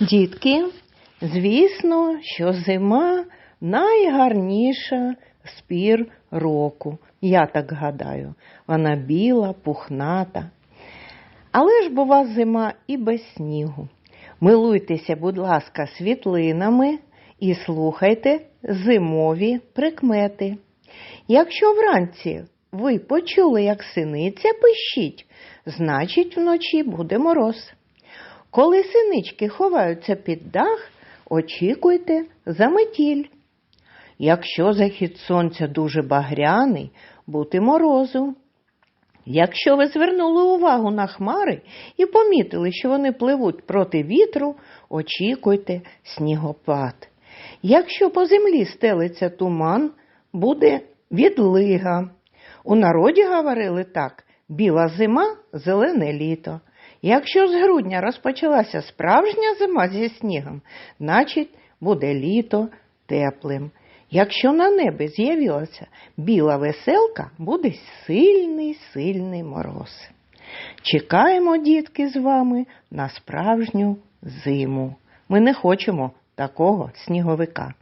Дітки, звісно, що зима найгарніша спір року. Я так гадаю, вона біла, пухната. Але ж бува зима і без снігу. Милуйтеся, будь ласка, світлинами і слухайте зимові прикмети. Якщо вранці ви почули, як синиця пищить, значить вночі буде мороз. Коли синички ховаються під дах, очікуйте заметіль. Якщо захід сонця дуже багряний, бути морозу. Якщо ви звернули увагу на хмари і помітили, що вони пливуть проти вітру, очікуйте снігопад. Якщо по землі стелиться туман, буде відлига. У народі говорили так: біла зима, зелене літо. Якщо з грудня розпочалася справжня зима зі снігом, значить буде літо теплим. Якщо на небі з'явилася біла веселка, буде сильний, сильний мороз. Чекаємо, дітки, з вами на справжню зиму. Ми не хочемо такого сніговика.